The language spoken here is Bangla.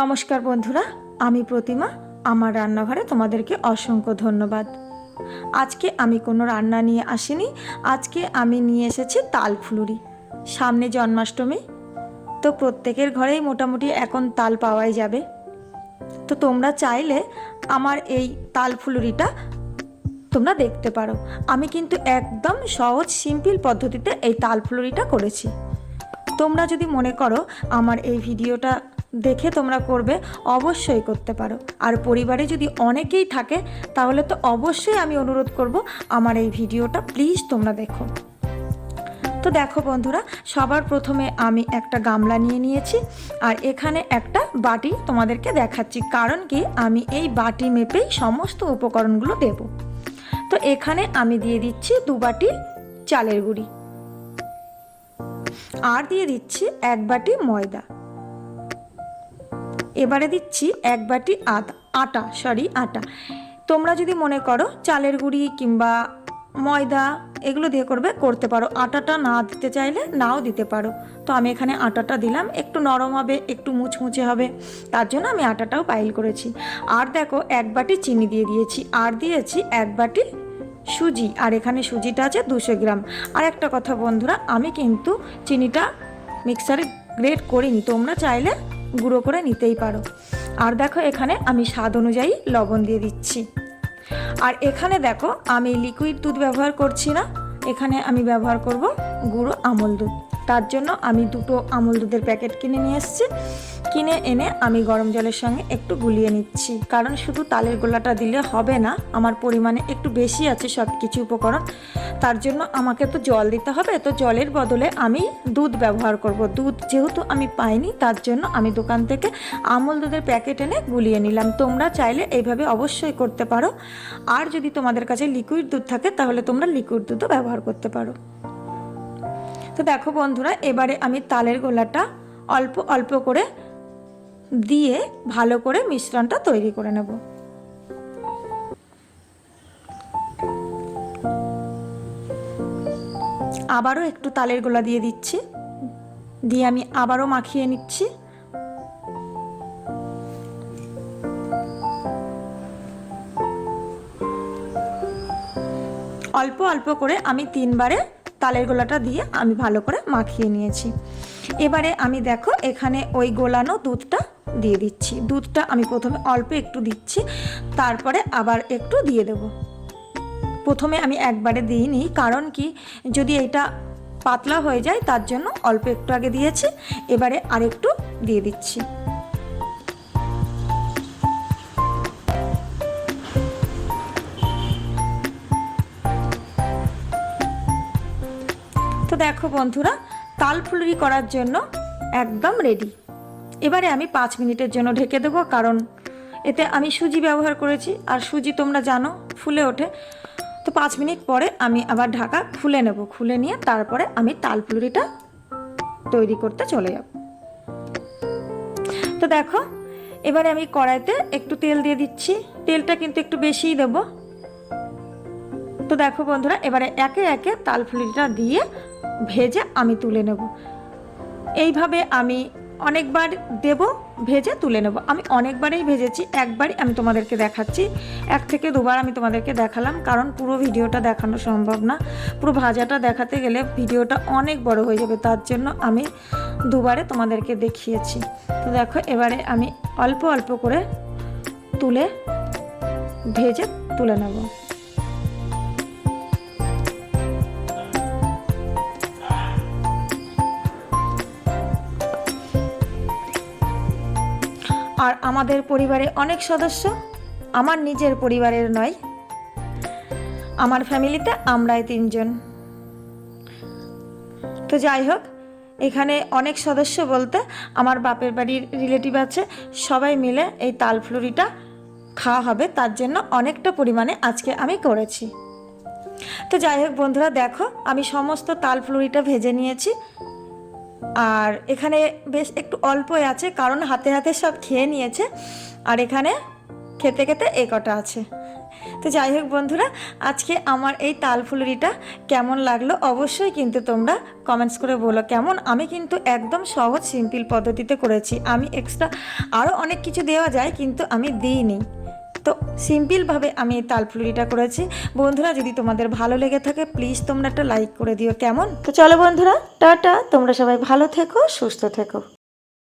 নমস্কার বন্ধুরা, আমি প্রতিমা। আমার রান্নাঘরে তোমাদেরকে অসংখ্য ধন্যবাদ। আজকে আমি কোনো রান্না নিয়ে আসিনি, আজকে আমি নিয়ে এসেছি তাল ফুলুরি। সামনে জন্মাষ্টমী, তো প্রত্যেকের ঘরেই মোটামুটি এখন তাল পাওয়াই যাবে। তো তোমরা চাইলে আমার এই তাল ফুলুরিটা তোমরা দেখতে পারো। আমি কিন্তু একদম সহজ, সিম্পল পদ্ধতিতে এই তাল ফুলুরিটা করেছি। তোমরা যদি মনে করো আমার এই ভিডিওটা দেখে তোমরা করবে, অবশ্যই করতে পারো। আর পরিবারে যদি অনেকেই থাকে, তাহলে তো অবশ্যই আমি অনুরোধ করব আমার এই ভিডিওটা প্লিজ তোমরা দেখো। তো দেখো বন্ধুরা, সবার প্রথমে আমি একটা গামলা নিয়ে নিয়েছি, আর এখানে একটা বাটি তোমাদেরকে দেখাচ্ছি, কারণ কি আমি এই বাটি মেপেই সমস্ত উপকরণগুলো দেব। তো এখানে আমি দিয়ে দিচ্ছি দু বাটি চালের গুঁড়ি, আর দিয়ে দিচ্ছি এক বাটি ময়দা। এবারে দিচ্ছি এক বাটি আদা আটা সরি আটা। তোমরা যদি মনে করো চালের গুঁড়ি কিংবা ময়দা এগুলো দিয়ে করবে, করতে পারো। আটাটা না দিতে চাইলে নাও দিতে পারো। তো আমি এখানে আটাটা দিলাম, একটু নরম হবে, একটু মুচমুচে হবে, তার জন্য আমি আটাটাও পাইল করেছি। আর দেখো, এক বাটি চিনি দিয়ে দিয়েছি। আর দিয়েছি এক বাটি সুজি। আর এখানে সুজিটা আছে দুশো গ্রাম। আর একটা কথা বন্ধুরা, আমি কিন্তু চিনিটা মিক্সারে গ্রেট করিনি। তোমরা চাইলে গুঁড়ো করে নিতেই পারো। আর দেখো এখানে আমি স্বাদ অনুযায়ী লবণ দিয়ে দিচ্ছি। আর এখানে দেখো আমি লিকুইড দুধ ব্যবহার করছি না। এখানে আমি ব্যবহার করব গুঁড়ো আমল দুধ। তার জন্য আমি দুটো আমল দুধের প্যাকেট কিনে নিয়ে এসেছি। কিনে এনে আমি গরম জলের সঙ্গে একটু গুলিয়ে নিচ্ছি। কারণ শুধু তালের গোলাটা দিলে হবে না, আমার পরিমাণে একটু বেশি আছে সব কিছু উপকরণ। তার জন্য আমাকে তো জল দিতে হবে, তো জলের বদলে আমি দুধ ব্যবহার করব। দুধ যেহেতু আমি পাইনি, তার জন্য আমি দোকান থেকে আমল দুধের প্যাকেট এনে গুলিয়ে নিলাম। তোমরা চাইলে এইভাবে অবশ্যই করতে পারো। আর যদি তোমাদের কাছে লিকুইড দুধ থাকে, তাহলে তোমরা লিকুইড দুধও ব্যবহার করতে পারো। তো দেখো বন্ধুরা, এবারে আমি তালের গোলাটা অল্প অল্প করে দিয়ে ভালো করে মিশ্রণটা তৈরি করে নেব। আবারও একটু তালের গোলা দিয়ে দিচ্ছি, দিয়ে আমি আবারও মাখিয়ে নিচ্ছি। অল্প অল্প করে আমি তিনবারে তালের গোলাটা দিয়ে আমি ভালো করে মাখিয়ে নিয়েছি। এবারে আমি দেখো এখানে ওই গোলানো দুধটা দিয়ে দিচ্ছি। দুধটা আমি প্রথমে অল্প একটু দিচ্ছি, তারপরে আবার একটু দিয়ে দেব। প্রথমে আমি একবারে দিইনি, কারণ কি যদি এটা পাতলা হয়ে যায় তার জন্য অল্প একটু আগে দিয়েছি, এবারে আরেকটু দিয়ে দিচ্ছি। তো দেখো বন্ধুরা, তাল ফুলুরি করার জন্য একদম রেডি এবারে আমি পাঁচ মিনিটের জন্য ঢেকে দেবো, কারণ এতে আমি সুজি ব্যবহার করেছি, আর সুজি তোমরা জানো, ফুলে ওঠে। তো পাঁচ মিনিট পরে আমি আবার ঢাকা খুলে নেব, খুলে নিয়ে তারপরে আমি তাল ফুলুরিটা তৈরি করতে চলে যাব। তো দেখো, এবারে আমি কড়াইতে একটু তেল দিয়ে দিচ্ছি, তেলটা কিন্তু একটু বেশিই দেবো। তো দেখো বন্ধুরা, এবারে একে একে তাল ফুলুরিটা দিয়ে ভেজে আমি তুলে নেব। এইভাবে আমি অনেকবার দেব, ভেজে তুলে নেব। আমি অনেকবারই ভেজেছি, একবারই আমি তোমাদেরকে দেখাচ্ছি। এক থেকে দুবার আমি তোমাদেরকে দেখালাম, কারণ পুরো ভিডিওটা দেখানো সম্ভব না। পুরো ভাজাটা দেখাতে গেলে ভিডিওটা অনেক বড় হয়ে যাবে, তার জন্য আমি দুবারে তোমাদেরকে দেখিয়েছি। তো দেখো, এবারে আমি অল্প অল্প করে তুলে, ভেজে তুলে নেব। আর আমাদের পরিবারে অনেক সদস্য, আমার নিজের পরিবারের নয়। আমার ফ্যামিলিতে আমরাই তিনজন। তো যাই হোক, এখানে অনেক সদস্য বলতে আমার বাপের বাড়ির রিলেটিভ আছে, সবাই মিলে এই তাল ফুলুরিটা খাওয়া হবে, তার জন্য অনেকটা পরিমাণে আজকে আমি করেছি। তো যাই হোক বন্ধুরা, দেখো, আমি সমস্ত তাল ফুলুরিটা ভেজে নিয়েছি। আর এখানে বেশ একটু অল্পই আছে, কারণ হাতে হাতে সব খেয়ে নিয়েছে। আর এখানে খেতে খেতে এ কটা আছে। তো যাই হোক বন্ধুরা, আজকে আমার এই তাল ফুলুরিটা কেমন লাগল অবশ্যই কিন্তু তোমরা কমেন্টস করে বলো। কেমন? আমি কিন্তু একদম সহজ সিম্পল পদ্ধতিতে করেছি। আমি এক্সট্রা আরও অনেক কিছু দেওয়া যায়, কিন্তু আমি দিইনি। তো সিম্পলভাবে আমি এই তালফুলিটা করেছি। বন্ধুরা, যদি তোমাদের ভালো লেগে থাকে প্লিজ তোমরা একটা লাইক করে দিও। কেমন? তো চলো বন্ধুরা, টাটা। তোমরা সবাই ভালো থেকো, সুস্থ থেকো।